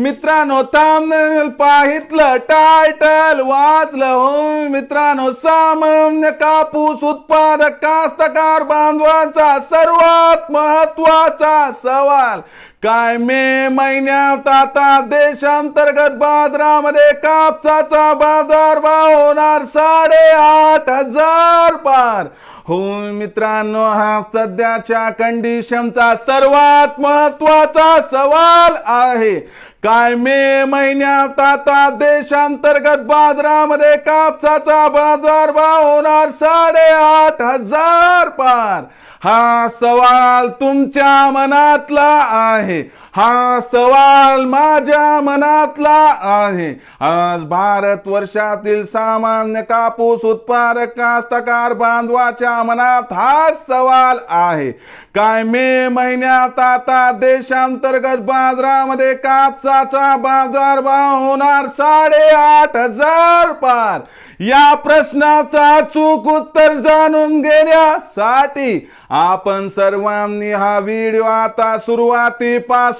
मित्रांनो थांबनेल पाहितलं टायटल वाचलं हो. मित्रांनो सामान्य कापूस उत्पादक कास्तकार बांधवांचा सर्वात महत्त्वाचा सवाल काय मे महिन्यात आता देशांतर्गत बाजारामध्ये कापसाचा बाजार भाव होणार? साडेआठ हजार पार. हो मित्रांनो हा सध्याच्या कंडिशनचा सर्वात महत्त्वाचा सवाल आहे. काय मे महिन्यात आता देशांतर्गत बाजारामध्ये कापसाचा बाजार भाव होणार साडेआठ हजार पार. हा सवाल तुमच्या मनातला आहे. हा सवाल माझ्या मनातला आहे. आज भारत वर्षातील सामान्य कापूस उत्पादक कास्तकार बांधवाच्या मनात हा सवाल आहे. काय मे महिन्यात आता देशांतर्गत बाजारामध्ये कापसाचा बाजारभाव होणार साडेआठ हजार पार? या प्रश्नाचा चूक उत्तर जाणून घेण्यासाठी आपण सर्वांनी हा व्हिडिओ आता सुरुवातीपासून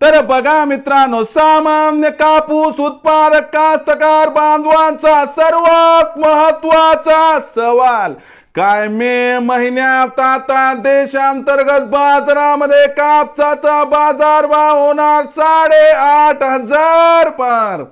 तर बघा मित्रांनो सामान्य कापूस उत्पादक कास्तकार बांधवांचा सर्वात महत्त्वाचा सवाल काय मे महिन्यात आता देशांतर्गत बाजारामध्ये कापसाचा बाजारभाव होणार साडेआठ हजार पार?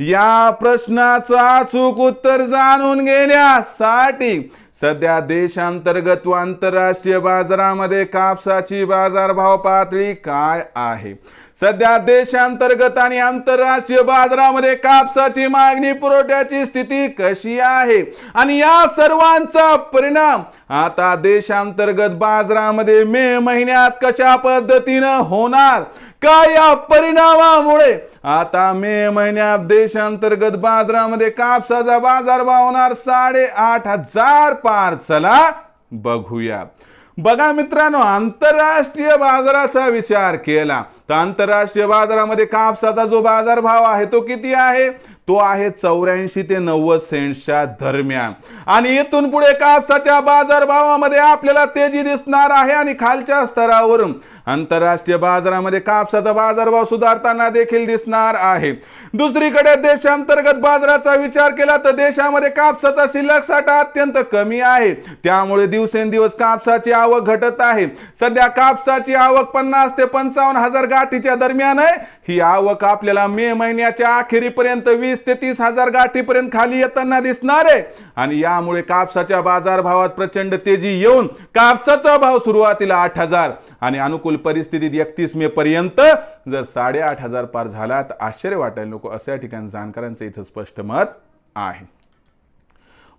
या प्रश्नाचं अचूक उत्तर जाणून घेण्यासाठी सध्या देशांतर्गत व आंतरराष्ट्रीय बाजारामध्ये कापसाची बाजारभाव पातळी काय आहे? सध्या देशांतर्गत आणि आंतरराष्ट्रीय बाजारामध्ये कापसाची मागणी पुरवठ्याची स्थिती कशी आहे? आणि या सर्वांचा परिणाम आता देशांतर्गत बाजारामध्ये मे महिन्यात कशा पद्धतीनं होणार? काय या परिणामामुळे आता मे महिन्यात देशांतर्गत बाजारामध्ये कापसाचा बाजारभाव होणार साडेआठ हजार पार? चला बघूया. बघा मित्रांनो आंतरराष्ट्रीय बाजाराचा विचार केला. तर आंतरराष्ट्रीय बाजारामध्ये कापसाचा जो बाजारभाव आहे तो किती आहे? तो आहे चौऱ्याऐंशी ते नव्वद सेंटच्या दरम्यान. आणि इथून पुढे कापसाच्या बाजारभावामध्ये आपल्याला तेजी दिसणार आहे आणि खालच्या स्तरावरून आंतरराष्ट्रीय बाजारामध्ये कापसाचा बाजारभाव सुधारताना देखील दिसणार आहे. दुसरीकडे देशांतर्गत बाजाराचा विचार केला तर देशामध्ये कापसाचा शिल्लक साठा अत्यंत कमी आहे. त्यामुळे दिवसेंदिवस कापसाची आवक घटत आहे. सध्या कापसाची आवक पन्नास ते पंचावन्न हजार गाठीच्या दरम्यान आहे. ही आवक आपल्याला मे महिन्याच्या अखेरीपर्यंत वीस ते तीस हजार गाठीपर्यंत खाली येताना दिसणार आहे. आणि यामुळे कापसाच्या बाजारभावात प्रचंड तेजी येऊन कापसाचा भाव सुरुवातीला आठ हजार आणि अनुकूल परिस्थितीत एकतीस मे पर्यंत जर साडेआठ हजार पार झाला तर आश्चर्य वाटायला नको. असं या ठिकाणी जाणकारांचं इथं स्पष्ट मत आहे.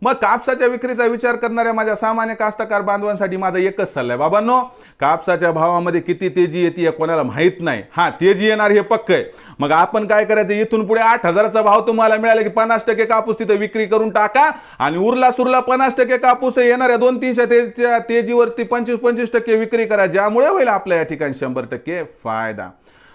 मग कापसाच्या विक्रीचा विचार करणाऱ्या माझ्या सामान्य कास्तकार बांधवांसाठी माझा एकच सल्ला आहे. बाबांनो कापसाच्या भावामध्ये किती तेजी येते कोणाला माहीत नाही. हा तेजी येणार हे पक्क आहे. मग आपण काय करायचं? इथून पुढे आठ हजाराचा भाव तुम्हाला मिळाला की पन्नास टक्के कापूस तिथे विक्री करून टाका आणि उरला सुरला पन्नास टक्के कापूस येणाऱ्या दोन तीनशे ते तेजीवरती पंचवीस पंचवीस टक्के विक्री करा. ज्यामुळे होईल आपल्या या ठिकाणी शंभर टक्के फायदा.